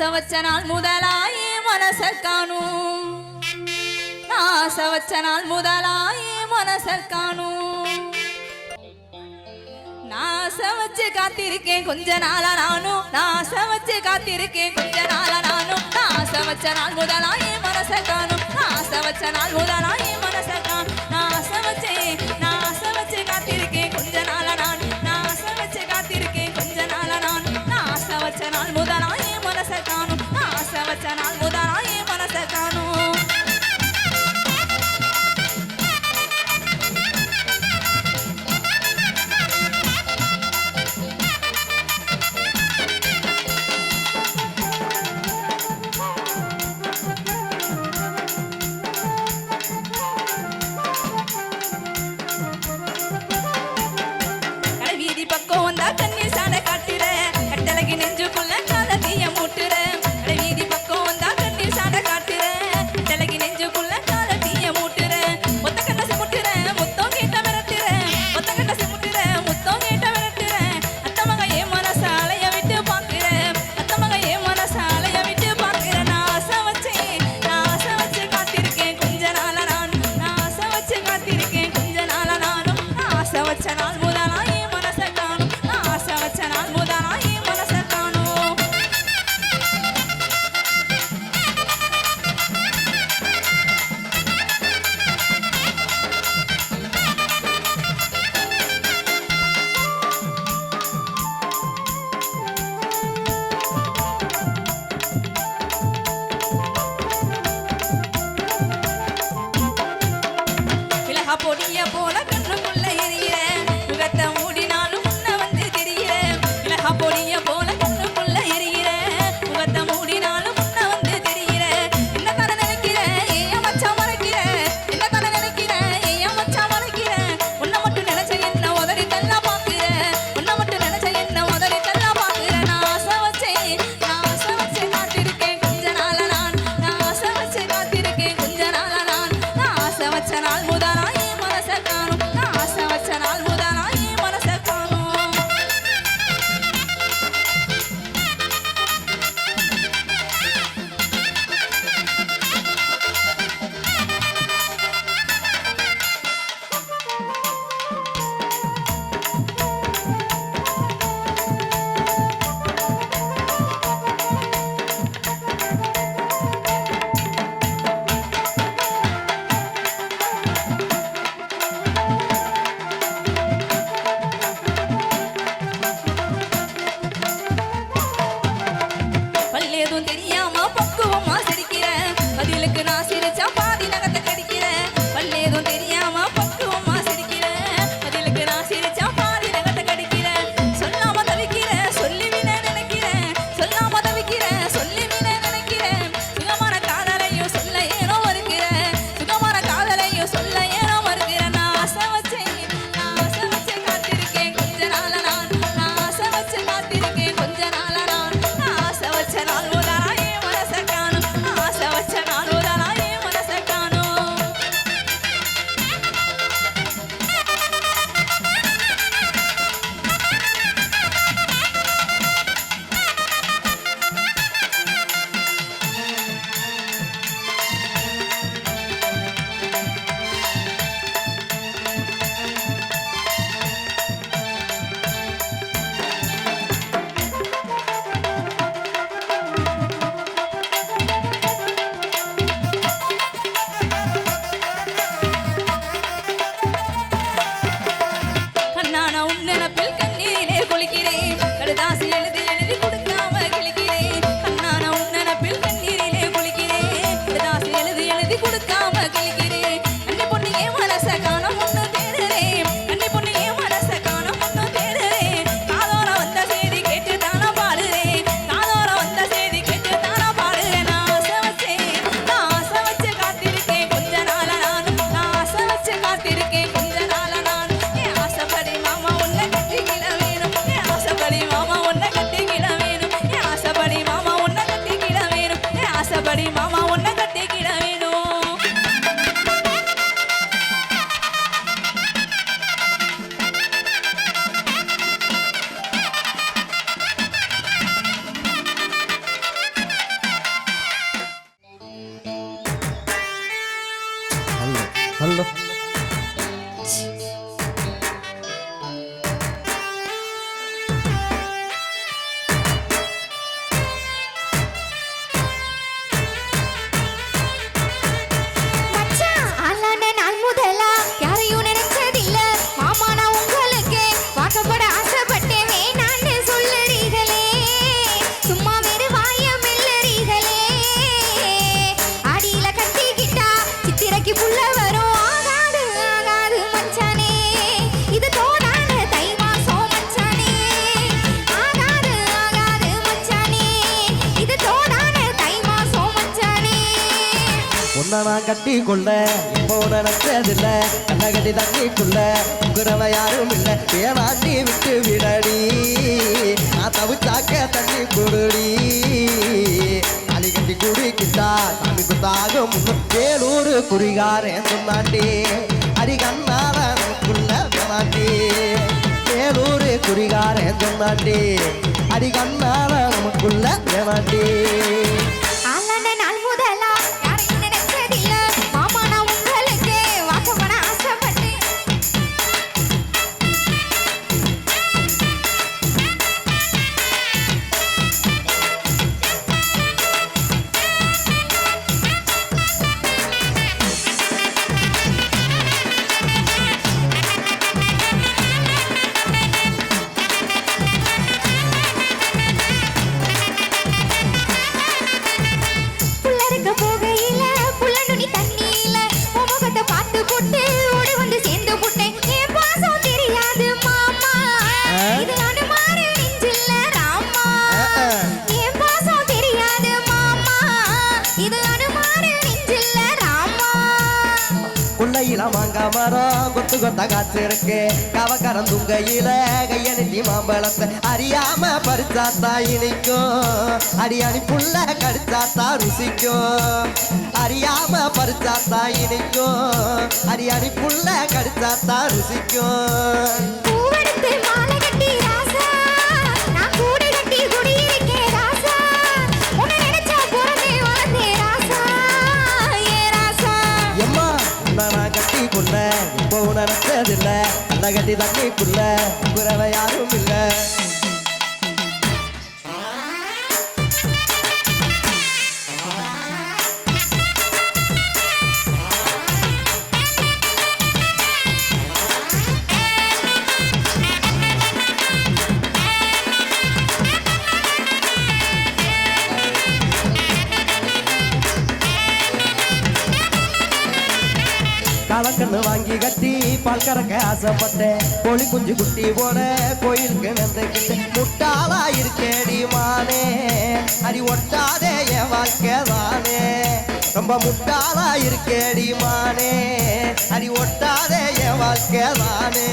ನಾಸವಚ್ಚನಾಲ್ ಮೊದಲಾಯಿ ಮನಸ ಕಾಣು ನಾಸವಚ್ಚನಾಲ್ ಮೊದಲಾಯಿ ಮನಸ ಕಾಣು நாச வச்சு காத்திருக்கேன் கொஞ்ச நாளா நானும். நாச வச்சு காத்திருக்கேன் கொஞ்ச நாளா நானும். நாச வச்ச நாள் முதலா என் channel. பகலில் உன்னை நான் கட்டி கொள்ள இப்போ நினைச்சதில்ல. கண்ணை கட்டி தண்ணி கொள்ள உங்குறவ யாரும் இல்ல. வேணாண்டி விட்டு விடடி. நான் தவிச்சாக்க தண்ணி கொடுடி. தாலி கட்டி குடிக்கிட்டா சாமி குத்தாகும் வேலூர் குறிகாரன் சொன்னாண்டி. அடி கண்ணாரனுக்குள்ள வேணாண்டி வேலூர் குறிகாரன் சொன்னாண்டி. அடி கண்ணாரனுக்குள்ள வேணாண்டி மாங்கா மரம் கொத்து கொத்த காத்திருக்கு கவக்கரம் துங்கையில கைய நெல்லி மாம்பழத்தை அறியாம பறிச்சாத்தா இனிக்கும். அடியாணி புள்ள கடிச்சாத்தா ருசிக்கும். அறியாம பறிச்சாத்தா இனிக்கும். அடியாணி புள்ள கடிச்சாத்தா ருசிக்கும். நான் இப்போ உணர்ந்ததில்ல. கண்ணை கட்டி தண்ணிக்குள்ள குறவை யாரும் இல்லை. பால் கறக்க ஆசைப்பட்டேன் கோழி குஞ்சு குட்டி போட கோயிலுக்கு நந்துக்கிட்டு முட்டாளா இருக்கேடி மானே அடி ஒட்டாதே என் வாழ்க்கை தானே. ரொம்ப முட்டாளா இருக்கேடி மானே அடி ஒட்டாதே என் வாழ்க்கை தானே.